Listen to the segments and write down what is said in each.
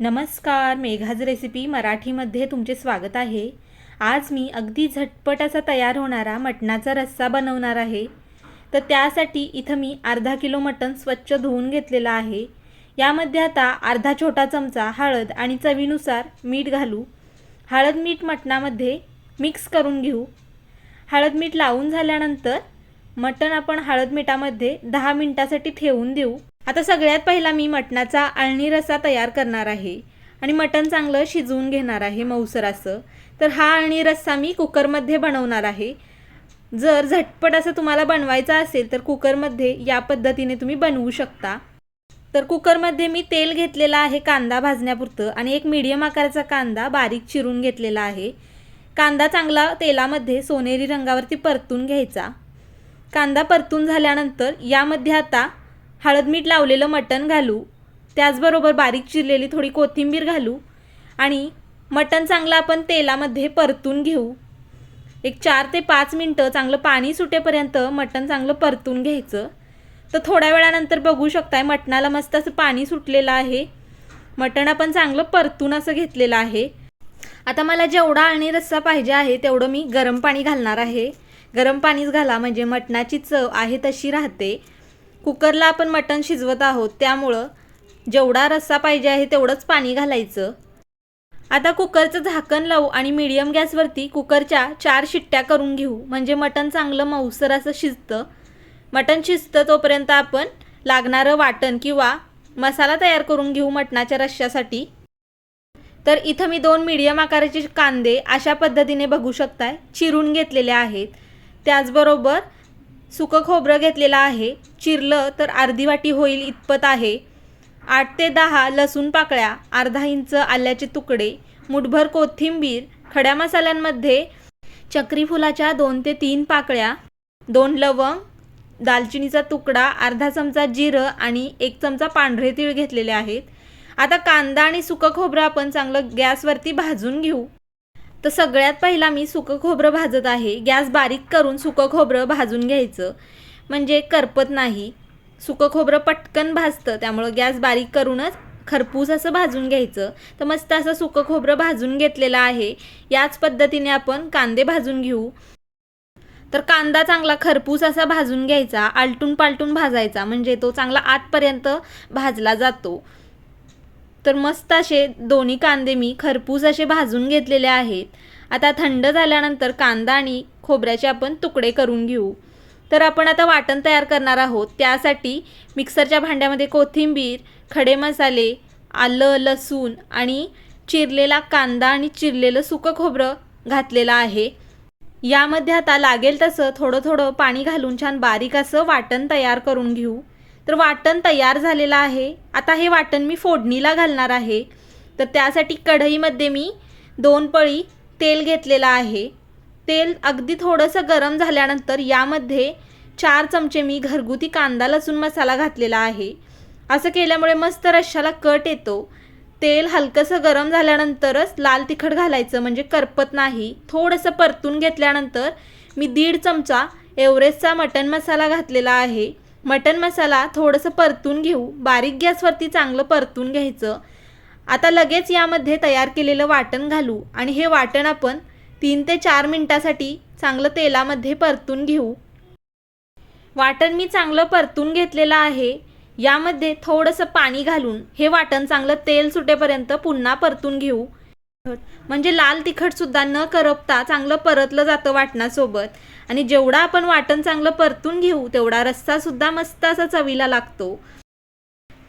नमस्कार मेघाज रेसिपी मराठीमध्ये तुमचे स्वागत आहे. आज मी अगदी झटपट असा तयार होणारा मटणाचा रस्सा बनवणार आहे. तर त्यासाठी इथं मी अर्धा किलो मटण स्वच्छ धुवून घेतलेलं आहे. यामध्ये आता अर्धा छोटा चमचा हळद आणि चवीनुसार मीठ घालू. हळद मीठ मटणामध्ये मिक्स करून घेऊ. हळद मीठ लावून झाल्यानंतर मटण आपण हळद मिठामध्ये दहा मिनटासाठी ठेवून देऊ. आता सगळ्यात पहिला मी मटणाचा आळणी रसा तयार करणार आहे. आणि मटण चांगलं शिजवून घेणार आहे मऊसर असं तर हा आळणी रस्सा मी कुकरमध्ये बनवणार आहे. जर झटपट असं तुम्हाला बनवायचा असेल तर कुकरमध्ये या पद्धतीने तुम्ही बनवू शकता. तर कुकरमध्ये मी तेल घेतलेलं आहे कांदा भाजण्यापुरतं आणि एक मीडियम आकाराचा कांदा बारीक चिरून घेतलेला आहे. कांदा चांगला तेलामध्ये सोनेरी रंगावरती परतून घ्यायचा. कांदा परतून झाल्यानंतर यामध्ये आता हळद मीठ लावलेलं मटण घालू त्याचबरोबर बारीक चिरलेली थोडी कोथिंबीर घालू आणि मटण चांगलं आपण तेलामध्ये परतून घेऊ. एक चार ते पाच मिनटं चांगलं पाणी सुटेपर्यंत मटण चांगलं परतून घ्यायचं. तर थोड्या वेळानंतर बघू शकताय मटणाला मस्त असं पाणी सुटलेलं आहे. मटण आपण चांगलं परतून असं घेतलेलं आहे. आता मला जेवढा आणि रस्सा पाहिजे आहे तेवढं मी गरम पाणी घालणार आहे. गरम पाणीच घाला म्हणजे मटणाची चव आहे तशी राहते. कुकरला आपण मटण शिजवत आहोत त्यामुळं जेवढा रस्सा पाहिजे आहे तेवढंच पाणी घालायचं. आता कुकरचं झाकण लावू आणि मीडियम गॅसवरती कुकरच्या चार शिट्ट्या करून घेऊ. म्हणजे मटण चांगलं मऊसर असं शिजतं. मटण शिजतं तोपर्यंत आपण लागणारं वाटण किंवा मसाला तयार करून घेऊ मटणाच्या रश्श्यासाठी. तर इथं मी दोन मीडियम आकाराचे कांदे अशा पद्धतीने बघू शकताय. चिरून घेतलेले आहेत. त्याचबरोबर सुकं खोबरं घेतलेलं आहे चिरलं तर अर्धी वाटी होईल इतपत आहे. आठ ते दहा लसूण पाकळ्या अर्धा इंच आल्याचे तुकडे मुठभर कोथिंबीर खड्या मसाल्यांमध्ये चक्री फुलाच्या दोन ते तीन पाकळ्या दोन लवंग दालचिनीचा तुकडा अर्धा चमचा जिरं आणि एक चमचा पांढरे तीळ घेतलेले आहेत. आता कांदा आणि सुकं खोबरं आपण चांगलं गॅसवरती भाजून घेऊ. तर सगळ्यात पहिला मी सुकं खोबरं भाजत आहे. गॅस बारीक करून सुकं खोबरं भाजून घ्यायचं. म्हणजे करपत नाही. सुकं खोबरं पटकन भाजतं त्यामुळं गॅस बारीक करूनच खरपूस असं भाजून घ्यायचं. तर मस्त असं सुकं खोबरं भाजून घेतलेलं आहे. याच पद्धतीने आपण कांदे भाजून घेऊ. तर कांदा चांगला खरपूस असा भाजून घ्यायचा आलटून पालटून भाजायचा. म्हणजे तो चांगला आतपर्यंत भाजला जातो. तर मस्त असे दोन्ही कांदे मी खरपूस असे भाजून घेतलेले आहेत. आता थंड झाल्यानंतर कांदा आणि खोबऱ्याचे आपण तुकडे करून घेऊ. तर आपण आता वाटण तयार करणार आहोत. त्यासाठी मिक्सरच्या भांड्यामध्ये कोथिंबीर खडे मसाले आलं लसूण आणि चिरलेला कांदा आणि चिरलेलं सुकं खोबरं घातलेलं आहे. यामध्ये आता लागेल तसं थोडं थोडं पाणी घालून छान बारीक असं वाटण तयार करून घेऊ. तर वाटण तयार झालेलं आहे. आता हे वाटण मी फोडणीला घालणार आहे. तर त्यासाठी कढईमध्ये मी दोन पळी तेल घेतलेलं आहे. तेल अगदी थोडंसं गरम झाल्यानंतर यामध्ये चार चमचे मी घरगुती कांदा लसूण मसाला घातलेला आहे. असं केल्यामुळे मस्त रश्शाला कट येतो. तेल हलकंसं गरम झाल्यानंतरच लाल तिखट घालायचं म्हणजे करपत नाही. थोडंसं परतून घेतल्यानंतर मी दीड चमचा एव्हरेस्टचा मटण मसाला घातलेला आहे. मटण मसाला थोडंसं परतून घेऊ. बारीक गॅसवरती चांगलं परतून घ्यायचं. आता लगेच यामध्ये तयार केलेलं वाटण घालू आणि हे वाटण आपण तीन ते चार मिनटासाठी चांगलं तेलामध्ये परतून घेऊ. वाटण मी चांगलं परतून घेतलेलं आहे. यामध्ये थोडंसं पाणी घालून हे वाटण चांगलं तेल सुटेपर्यंत पुन्हा परतून घेऊ. म्हणजे लाल तिखट सुद्धा न करपता चांगलं परतलं जातं वाटणासोबत. आणि जेवढा आपण वाटण चांगलं परतून घेऊ तेवढा रस्सा सुद्धा मस्त असा चवीला लागतो.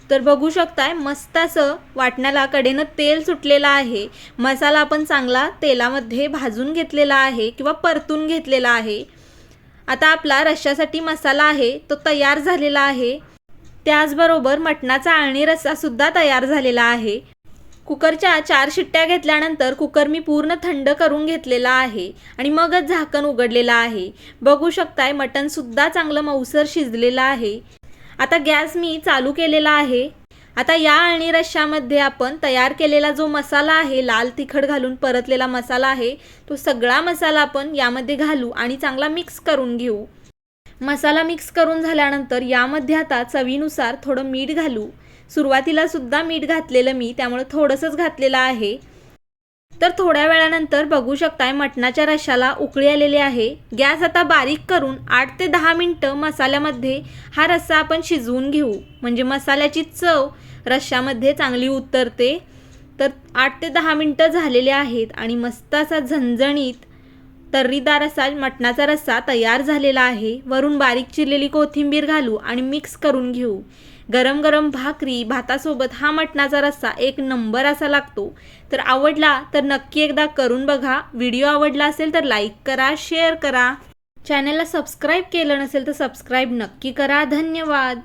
तर बघू शकताय मस्त असं वाटण्याला कडेनं तेल सुटलेलं आहे. मसाला आपण चांगला तेलामध्ये भाजून घेतलेला आहे किंवा परतून घेतलेला आहे. आता आपला रश्श्यासाठी मसाला आहे तो तयार झालेला आहे. त्याचबरोबर मटणाचा आळणी रस्सासुद्धा तयार झालेला आहे. कुकरच्या चार शिट्ट्या घेतल्यानंतर कुकर मी पूर्ण थंड करून घेतलेला आहे आणि मगच झाकण उघडलेलं आहे. बघू शकताय मटणसुद्धा चांगलं मऊसर शिजलेलं आहे. आता गॅस मी चालू केलेला आहे. आता या आणि रश्श्यामध्ये आपण तयार केलेला जो मसाला आहे लाल तिखट घालून परतलेला मसाला आहे तो सगळा मसाला आपण यामध्ये घालू आणि चांगला मिक्स करून घेऊ. मसाला मिक्स करून झाल्यानंतर यामध्ये आता चवीनुसार थोडं मीठ घालू. सुरुवातीला सुद्धा मीठ घातलेलं मी त्यामुळे थोडंसंच घातलेलं आहे. तर थोड्या वेळानंतर बघू शकताय मटणाच्या रशाला उकळी आलेली आहे. गॅस आता बारीक करून आठ ते दहा मिनटं मसाल्यामध्ये हा रस्सा आपण शिजवून घेऊ. म्हणजे मसाल्याची चव रश्शामध्ये चांगली उतरते. तर आठ ते दहा मिनटं झालेले आहेत आणि मस्त असा झणझणीत तर्रीदार असा मटणाचा रस्सा तयार झालेला आहे. वरून बारीक चिरलेली कोथिंबीर घालू आणि मिक्स करून घेऊ. गरम गरम भाकरी भातासोबत हा मटणाचा रस्सा एक नंबर असा लागतो. तर आवडला तर नक्की एकदा करून बघा. व्हिडिओ आवडला असेल तर लाईक करा शेअर करा. चॅनलला सबस्क्राईब केलं नसेल तर सबस्क्राईब नक्की करा. धन्यवाद.